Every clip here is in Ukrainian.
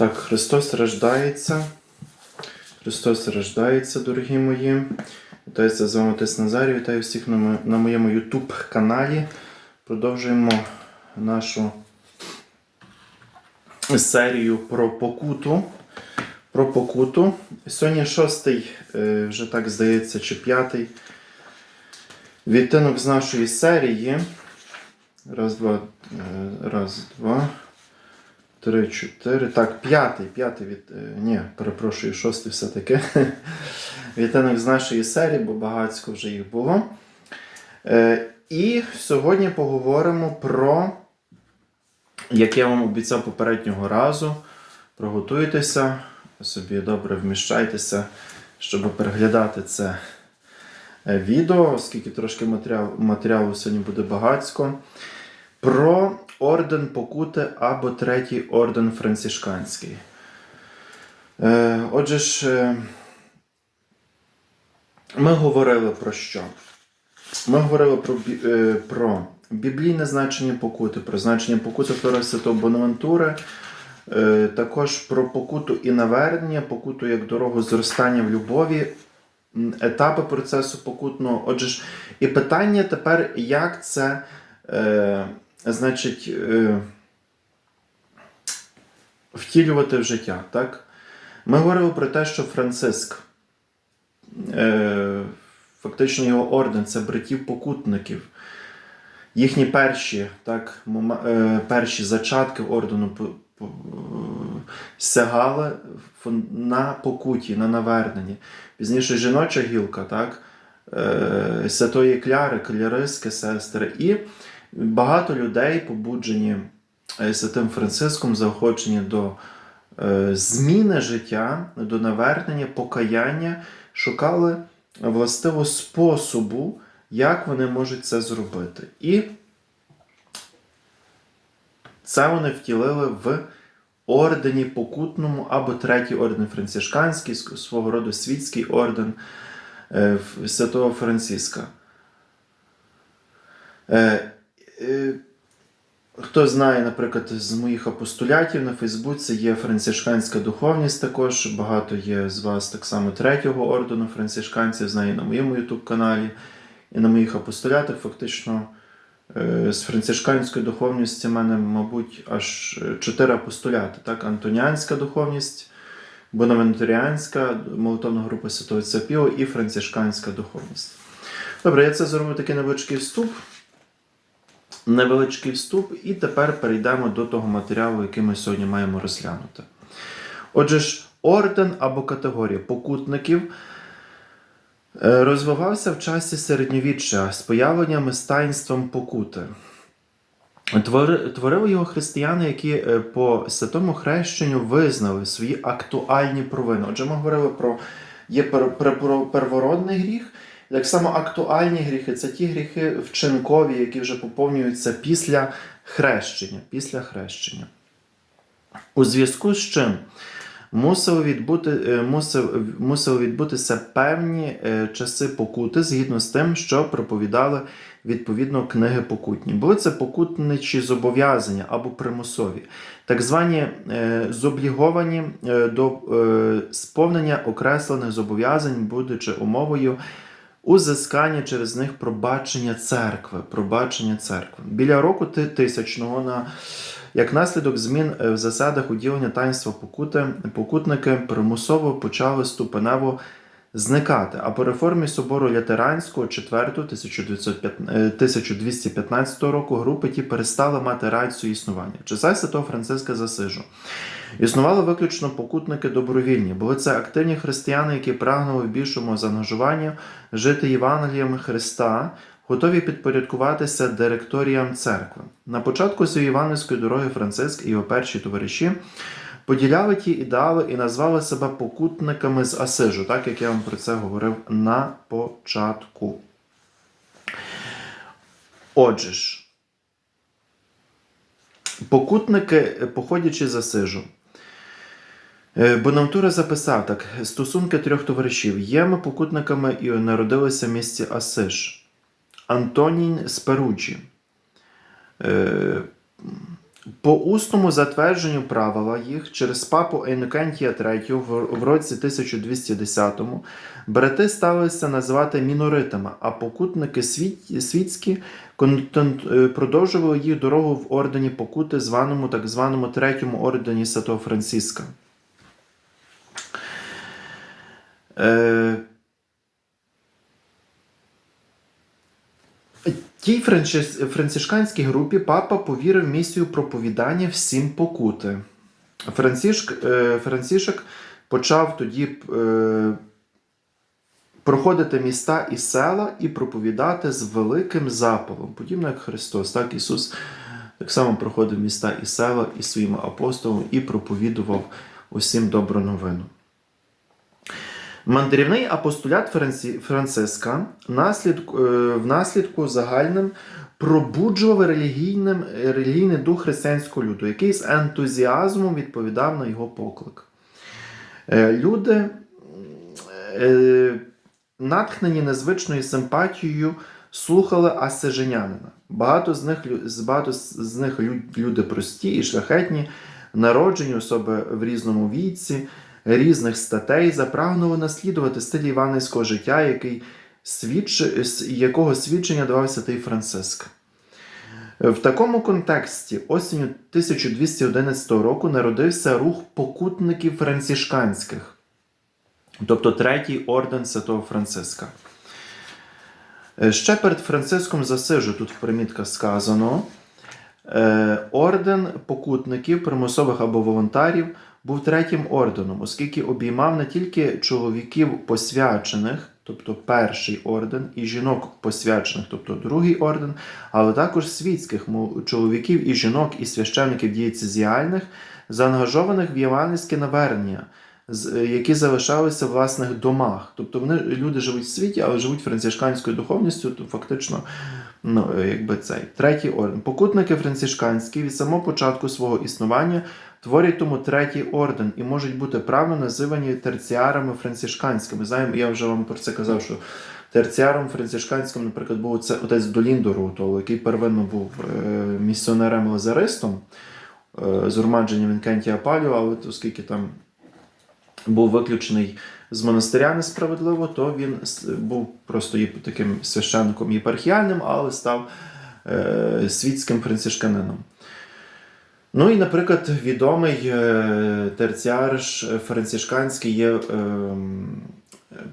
Так, Христос рождається. Христос рождається, дорогі мої. Вітаюся з вами Отець Назарій. Вітаю всіх на, на моєму YouTube каналі. Продовжуємо нашу серію про покуту. Про покуту. Сьогодні шостий, е, вже так здається, чи п'ятий відтинок з нашої серії. Раз, два, е, раз, два. Три, чотири. Так, п'ятий, п'ятий від. е, Ні, перепрошую, шостий все-таки. Відтинок з нашої серії, бо багатько вже їх було. Е, і сьогодні поговоримо про, як я вам обіцяв попереднього разу, приготуйтеся, собі добре вміщайтеся, щоб переглядати це е, відео, оскільки трошки матеріал, матеріалу сьогодні буде багатько. Про орден Покути або третій орден францишканський. Е, отже ж, е, ми говорили про що? Ми говорили про, е, про біблійне значення покути, про значення покути Флора Святого Бонавентури, також про покуту і навернення, покуту як дорогу зростання в любові, етапи процесу покутного. Отже ж, і питання тепер, як це, значить, е, втілювати в життя. Так? Ми говорили про те, що Франциск, е, фактично його орден це братів-покутників. Їхні перші, так, е, перші зачатки ордену сягали на покуті, на наверненні. Пізніше жіноча гілка, так, святої Кляри, кляриски, сестри. І багато людей, побуджені е, святим Франциском, заохочені до е, зміни життя, до навернення, покаяння, шукали властиво способу, як вони можуть це зробити. І це вони втілили в ордені покутному або третій орден францишканський, свого роду світський орден е, святого Франциска. Е, Хто знає, наприклад, з моїх апостолятів на Фейсбуці є францишканська духовність також. Багато є з вас так само третього ордену францишканців, знаю на моєму ютуб каналі і на моїх апостолятах. Фактично е, з францишканської духовності в мене, мабуть, аж чотири апостоляти. Так? Антоніанська духовність, Бонавентуріанська, молитовна група Святого Отця Піо і францишканська духовність. Добре, я це зробив такий невеличкий вступ невеличкий вступ, і тепер перейдемо до того матеріалу, який ми сьогодні маємо розглянути. Отже ж, орден або категорія покутників е, розвивався в часі середньовіччя з появленням таїнством покути. Творили його християни, які е, по святому хрещенню визнали свої актуальні провини. Отже, ми говорили про є первородний гріх, так само актуальні гріхи це ті гріхи вчинкові, які вже поповнюються після хрещення. Після хрещення. У зв'язку з чим мусили, відбути, е, мусив, відбутися певні е, часи покути згідно з тим, що проповідали відповідно книги покутні. Були це покутничі зобов'язання або примусові, так звані е, зобліговані до сповнення окреслених зобов'язань, будучи умовою узискання через них пробачення церкви. Пробачення церкви. Біля року ти- тисячного на як наслідок змін е, в засадах уділення таїнства покути, покутники примусово почали ступенево зникати. А по реформі собору Лятеранського 4 1215 року групи ті перестали мати рацію існування. В часах святого Франциска Засижу. Існували виключно покутники добровільні. Були це активні християни, які прагнули в більшому заангажуванню жити Євангелієм Христа, готові підпорядкуватися директоріям церкви. На початку своєї євангельської дороги Франциск і його перші товариші поділяли ті ідеали і назвали себе покутниками з Асижу, так як я вам про це говорив на початку. Отже ж, покутники, походячи з Асижу, Е, Бонавтура записав так: стосунки трьох товаришів. Є ми покутниками і народилися в місті Асиш. Антонін з Перуджі. Е, По усному затвердженню правила їх через папу Інокентія III в, році 1210 брати ставилися називати міноритами, а покутники світські е, продовжували їх дорогу в ордені покути, званому так званому третьому ордені Святого Франциска. Тій францишканській групі папа повірив місію проповідання всім покути. Францишк, е, Францишек почав тоді е, проходити міста і села і проповідати з великим запалом, подібно як Христос. Так Ісус так само проходив міста і села із своїми апостолами і проповідував усім добру новину. Мандрівний апостолят. Франциска наслідку, е, внаслідку загальним пробуджував релігійним, релігійний дух християнського люду, який з ентузіазмом відповідав на його поклик. Е, Люди, е, натхнені незвичною симпатією, слухали асиженянина. Багато з них, багато з них лю- люди прості і шляхетні, народжені особи в різному віці, різних статей, запрагнули наслідувати стиль іванівського життя, який свідч... якого свідчення давав святий Франциск. В такому контексті осінню 1211 року народився рух покутників францішканських, тобто третій орден Святого Франциска. Ще перед Франциском Засижу, тут в примітках сказано, е, орден покутників, примусових або волонтарів був третім орденом, оскільки обіймав не тільки чоловіків посвячених, тобто перший орден, і жінок посвячених, тобто другий орден, але також світських чоловіків і жінок і священників дієцезіальних, заангажованих в євангельське навернення, е, які залишалися в власних домах. Тобто вони люди живуть в світі, але живуть францишканською духовністю, то фактично ну, е, якби цей третій орден. Покутники францишканські від самого початку свого існування творять тому третій орден і можуть бути правильно називані терціарами францишканськими. Знаємо, я вже вам про це казав, що терціаром францишканським, наприклад, був це отець Доліндору, який первинно був е, місіонером лазаристом е, з урмадженням Інкентія Паліо, але оскільки там був виключений з монастиря несправедливо, то він був просто таким священником єпархіальним, але став е, світським францишканином. Ну і, наприклад, відомий е, терціар францишканський є е,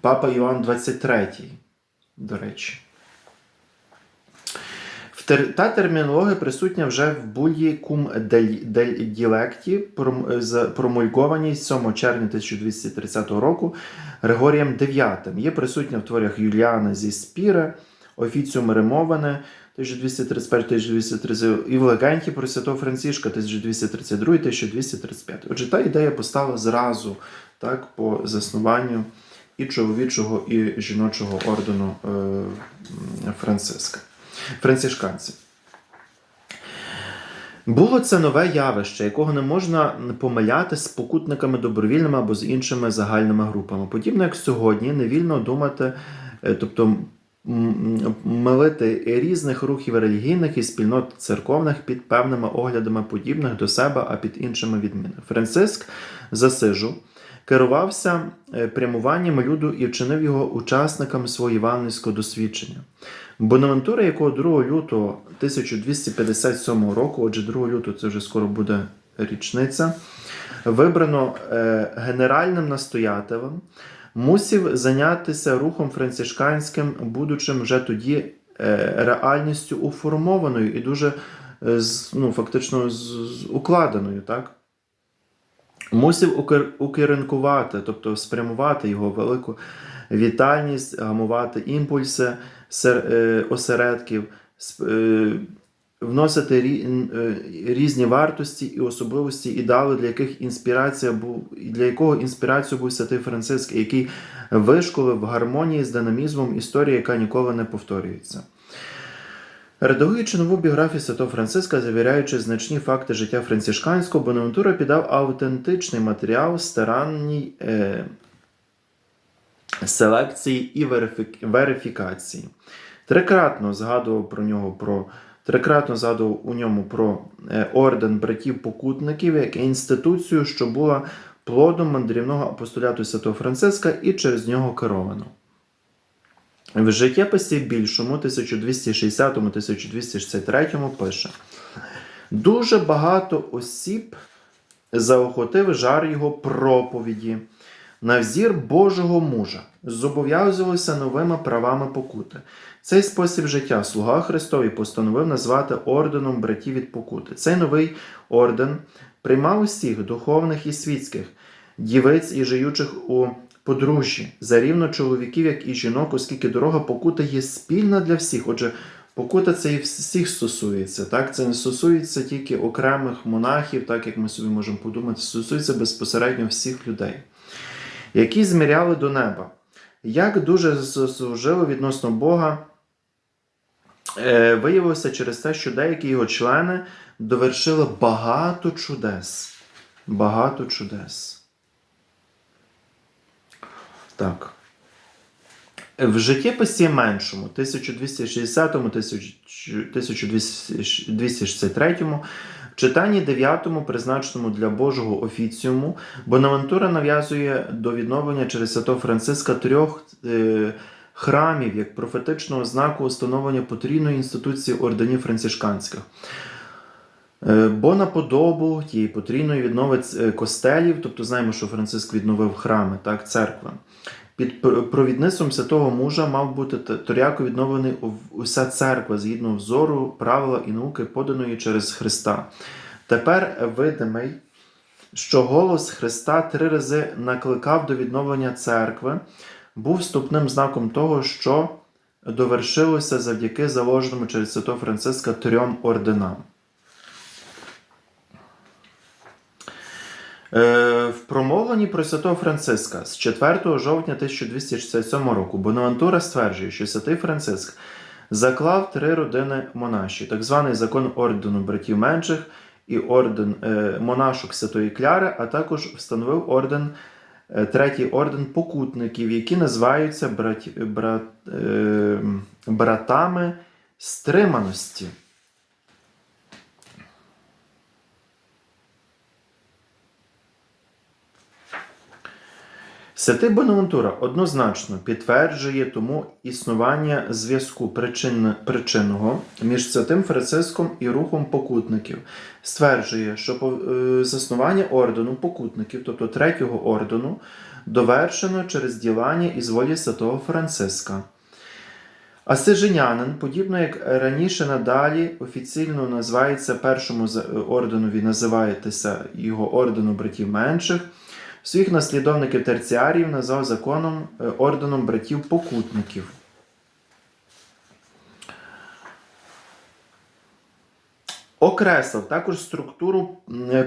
Папа Іоанн XXIII, до речі. Та термінологія присутня вже в буллі кум дель, ділекті, пром- промульгованій 7 червня 1230 року Григорієм IX. Є присутня в творах Юліана зі Спіре, Офіціум Римоване 1231-1230 і в легенді про святого Францішка 1232-1235. Отже, та ідея постала зразу так, по заснуванню і чоловічого, і жіночого ордену е, Франциска. Францишканців. Було це нове явище, якого не можна помиляти з покутниками добровільними або з іншими загальними групами. Подібно як сьогодні, невільно думати, е, тобто м- м- милити різних рухів релігійних і спільнот церковних під певними оглядами подібних до себе, а під іншими відмінами. Франциск засижу керувався е, прямуванням люду і вчинив його учасниками свого євангельського досвідчення. Бонавентура, якого 2 лютого 1257 року, отже, 2 лютого це вже скоро буде річниця, вибрано е, генеральним настоятелем, мусив зайнятися рухом францишканським, будучим вже тоді е, реальністю уформованою і дуже е, ну, фактично укладеною. Так? Укер- укеренкувати, тобто спрямувати його велику вітальність, гамувати імпульси е, осередків, вносити е, різні вартості і особливості ідеали, для яких інспірація був, для якого інспірацією був святий Франциск, який вишколив в гармонії з динамізмом історії, яка ніколи не повторюється. Редагуючи нову біографію Святого Франциска, завіряючи значні факти життя францишканського, Бонавентура піддав автентичний матеріал старанній е, селекції і верифік- верифікації. Трикратно згадував про нього про Трикратно згадував у ньому про е, орден братів-покутників як інституцію, що була плодом мандрівного апостоляту Святого Франциска і через нього керовано. В життєписі більшому 1260-1263 пише: Дуже багато осіб заохотив жар його проповіді на взір Божого мужа, зобов'язувалися новими правами покути. Цей спосіб життя слуга Христові постановив назвати орденом братів від покути. Цей новий орден приймав усіх духовних і світських, дівиць і жиючих у подружжі, зарівно чоловіків, як і жінок, оскільки дорога покути є спільна для всіх. Отже, покута це і всіх стосується. Так? Це не стосується тільки окремих монахів, так як ми собі можемо подумати, стосується безпосередньо всіх людей, які зміряли до неба. Як дуже заслужили відносно Бога, е, виявилося через те, що деякі його члени довершили багато чудес. Багато чудес. Так. В життєписі меншому, 1260-1263, в читанні 9, призначеному для Божого офіціуму, Бонавентура нав'язує до відновлення через Святого Франциска трьох е, храмів як профетичного знаку установлення потрійної інституції орденів францишканських. Е, Бо на подобу тієї потрійної відновить е, костелів, тобто знаємо, що Франциск відновив храми, так, церкви. Під провідництвом святого мужа мав бути торяко відновлений уся церква згідно взору, правила і науки, поданої через Христа. Тепер видимий, що голос Христа три рази накликав до відновлення церкви, був вступним знаком того, що довершилося завдяки заложеному через святого Франциска трьом орденам. В промовленні про святого Франциска з 4 жовтня 1267 року Бонавантура стверджує, що святий Франциск заклав три родини монаші, так званий закон ордену братів менших і орден е, монашок Святої Кляри, а також встановив орден, е, третій орден покутників, які називаються брат, е, братами стриманості. Святий Бонавентура однозначно підтверджує тому існування зв'язку причин, причинного між святим Франциском і рухом покутників. Стверджує, що е, заснування ордену покутників, тобто третього ордену, довершено через ділання із волі святого Франциска. Асиженянин, подібно як раніше надалі офіційно називається першому орденові, називаєтеся його ордену братів менших. Своїх наслідовників терціарів назвав законом е, орденом братів-покутників. Окреслив також структуру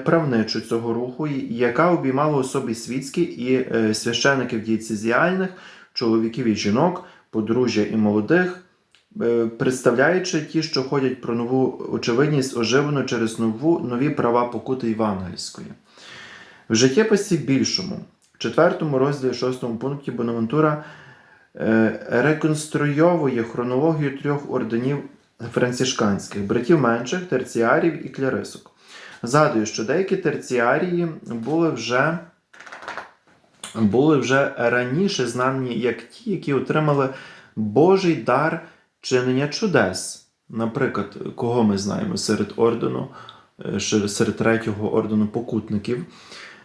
правничу цього руху, яка обіймала особи світські і е, священиків дієцезіальних, чоловіків і жінок, подружжя і молодих, е, представляючи ті, що ходять про нову очевидність, оживлену через нову, нові права покути євангельської. В життєписі більшому, в четвертому розділі шостому пункті Бонавентура е, реконструйовує хронологію трьох орденів францишканських братів менших, терціарів і клярисок. Згадую, що деякі терціарії були вже, були вже раніше знані як ті, які отримали Божий дар чинення чудес. Наприклад, кого ми знаємо серед ордену, е, серед третього ордену покутників.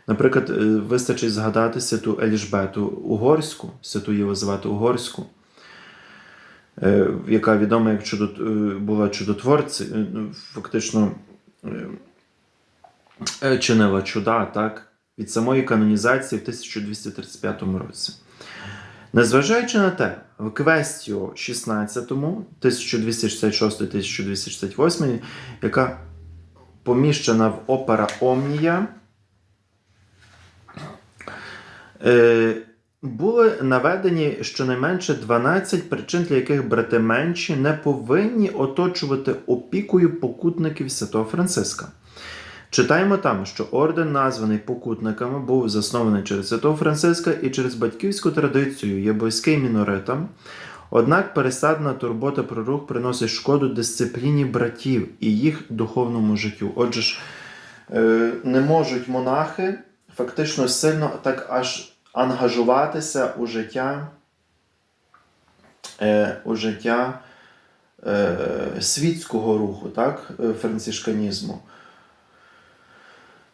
Наприклад, е, вистачить згадати святу Еліжбету Угорську, святу Єлизавету Угорську, е, яка відома як чудо, е, була чудотворці, ну, фактично чинила чуда, так, від самої канонізації в 1235 році. Незважаючи на те, в Квестіо 16, 1266-1268, яка поміщена в опера Омнія, Е, були наведені щонайменше 12 причин, для яких брати менші не повинні оточувати опікою покутників Святого Франциска. Читаємо там, що орден, названий покутниками, був заснований через Святого Франциска і через батьківську традицію є близький міноритам. Однак пересадна турбота про рух приносить шкоду дисципліні братів і їх духовному життю. Отже ж, е, не можуть монахи фактично сильно так аж ангажуватися у життя, е, у життя е, світського руху, так, е, францишканізму.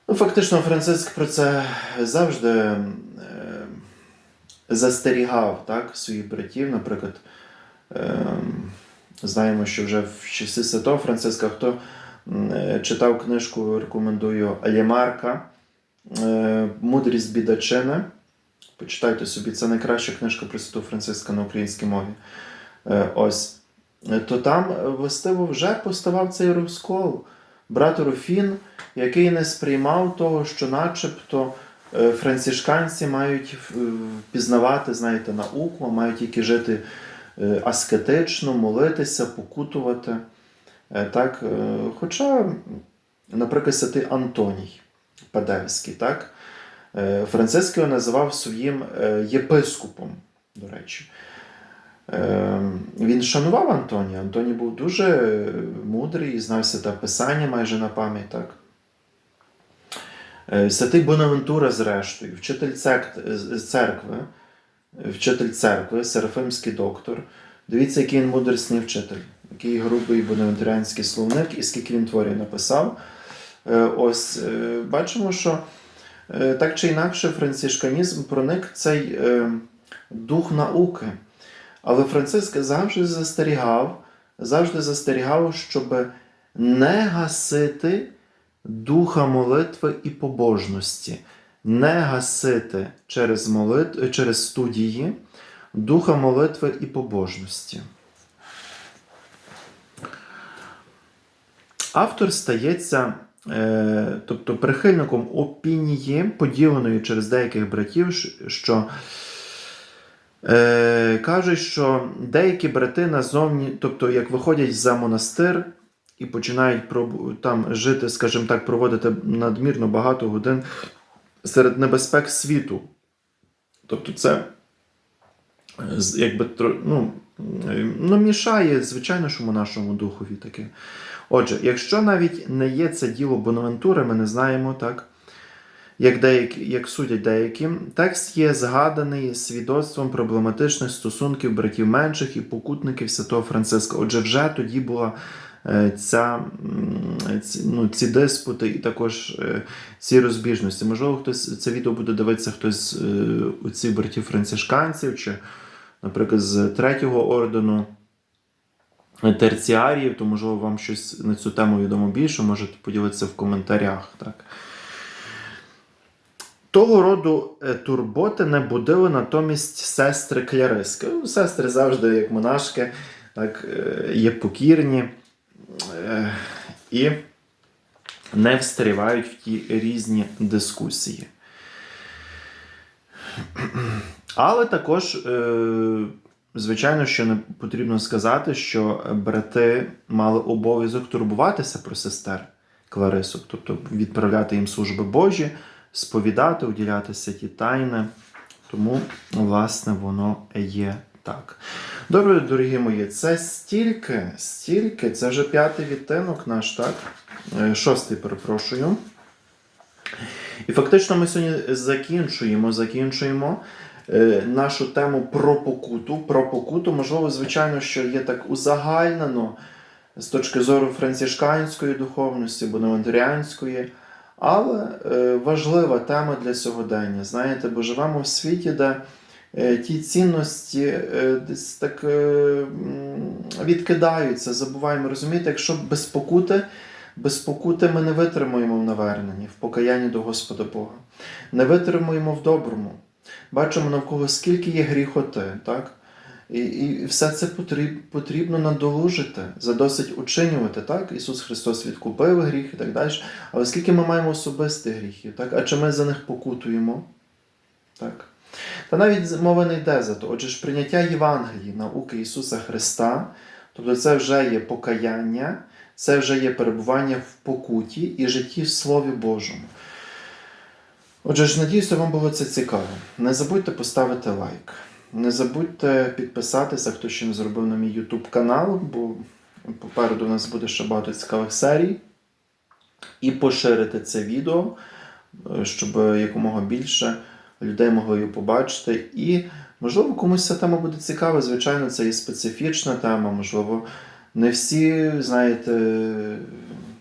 Ну, фактично, Франциск про це завжди застерігав так, своїх братів. Наприклад, знаємо, що вже в часи Святого Франциска, хто читав книжку, рекомендую Алімарка Мудрість бідачини. Почитайте собі, це найкраща книжка про Святого Франциска на українській мові. Е, Ось. Е, То там е, властиво вже поставав цей розкол. Брат Руфін, який не сприймав того, що начебто францишканці мають пізнавати, знаєте, науку, мають тільки жити аскетично, молитися, покутувати. Так? Хоча, наприклад, святий Антоній Падельський, так? Е, Франциск його називав своїм е, єпископом, до речі. Е, Він шанував Антонія. Антоній був дуже мудрий, знав святе писання майже на пам'ять. Так? Святий Бонавентура, зрештою, вчитель церкви, вчитель церкви, серафимський доктор. Дивіться, який він мудрісний вчитель, який грубий бонавентурянський словник і скільки він творів написав. Ось бачимо, що так чи інакше францишканізм проник цей е, дух науки. Але Франциск завжди застерігав, завжди застерігав, щоб не гасити духа молитви і побожності, не гасити через, молит... через студії духа молитви і побожності. Автор стається, е, тобто прихильником опінії, поділеної через деяких братів, що Е, кажуть, що деякі брати назовні, тобто як виходять за монастир і починають там жити, скажімо так, проводити надмірно багато годин серед небезпек світу. Тобто це е, якби ну, е, ну, мішає, звичайно, що нашому духові таке. Отже, якщо навіть не є це діло Бонавентури, ми не знаємо так як, деякі, як судять деякі, текст є згаданий свідоцтвом проблематичних стосунків братів менших і покутників святого Франциска. Отже, вже тоді була е, ця, ці, ну, ці диспути і також е, ці розбіжності. Можливо, хтось це відео буде дивитися хтось е, у цих братів францишканців, чи, наприклад, з третього ордену. Терціаріїв, то можливо вам щось на цю тему відомо більше, можете поділитися в коментарях. Так. Того роду е, турботи не будили натомість сестри Кляриски. Ну, Сестри завжди, як монашки, так, е, є покірні е, і не встрівають в ті різні дискусії. Але також, е, звичайно, що не потрібно сказати, що брати мали обов'язок турбуватися про сестер Кларисок, тобто відправляти їм служби Божі, сповідати, уділяти святі тайни. Тому, власне, воно є так. Добре, дорогі мої, це стільки, стільки, це вже п'ятий відтинок наш, так? Е, Шостий, перепрошую. І фактично ми сьогодні закінчуємо, закінчуємо нашу тему про покуту. Про покуту, можливо, звичайно, що є так узагальнено з точки зору францишканської духовності, бонавентуріанської, але е, важлива тема для сьогодення. Знаєте, бо живемо в світі, де е, ті цінності е, десь так е, відкидаються, забуваємо. Розумієте, якщо без покути. Без покути ми не витримуємо в наверненні, в покаянні до Господа Бога. Не витримуємо в доброму. Бачимо навколо скільки є гріхоти, так? І, і все це потріб, потрібно надолужити, задосить учинювати. Так? Ісус Христос відкупив гріх і так далі. Але скільки ми маємо особистих гріхів, так? а чи ми за них покутуємо? Так? Та навіть мова не йде за то. Отже ж, прийняття Євангелії, науки Ісуса Христа, тобто це вже є покаяння, це вже є перебування в покуті і житті в Слові Божому. Отже ж, надіюся, вам було це цікаво. Не забудьте поставити лайк. Не забудьте підписатися, хто ще не зробив на мій YouTube канал, бо попереду у нас буде ще багато цікавих серій. І поширити це відео, щоб якомога більше людей могли її побачити. І, можливо, комусь ця тема буде цікава. Звичайно, це і специфічна тема, можливо, не всі, знаєте,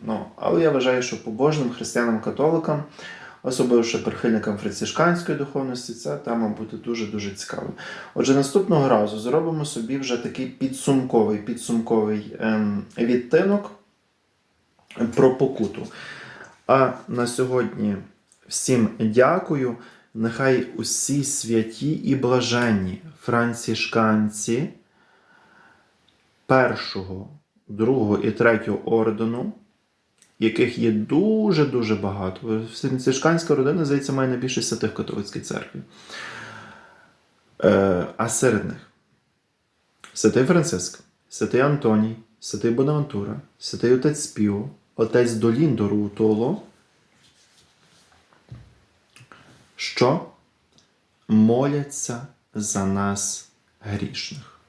ну, але я вважаю, що побожним християнам-католикам, особливо прихильникам францишканської духовності, ця тема буде дуже-дуже цікава. Отже, наступного разу зробимо собі вже такий підсумковий, підсумковий ем, відтинок про покуту. А на сьогодні всім дякую. Нехай усі святі і блаженні францішканці першого, другого і третього ордену, яких є дуже-дуже багато. Францишканська родина, здається, має найбільше святих католицькій церкві. Е, а серед них Святий Франциск, Святий Антоній, Святий Бонавантура, Святий Отець Спіо, Отець Доліндо Рутоло, що моляться за нас грішних.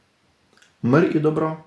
Мир і добро